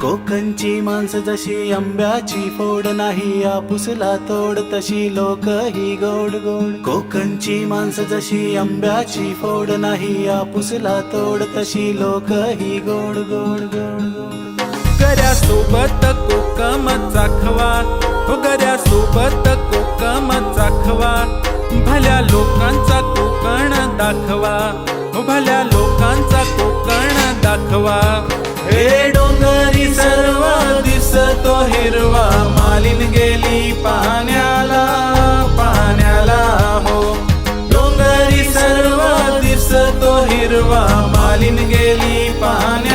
कोकणची माणसं जशी आंब्याची फोड नाही आपुसला तोड तशी लोक ही गोड गोड. कोकणची माणसं जशी आंब्याची फोड नाही आपुसला तोड तशी लोक ही गोड गोड गोड गोड. गऱ्यासोबत कोकम चाखवा हो गऱ्यासोबत कोकम चाखवा भल्या लोकांचा कोकण दाखवा हो भल्या लोकांचा कोकण दाखवा. हे डोंगरी पर्वा मालिन गेली पाण्याला पाण्याला हो. डोंगरी सर्व दिसतो हिरवा. मालिन गेली पाण्या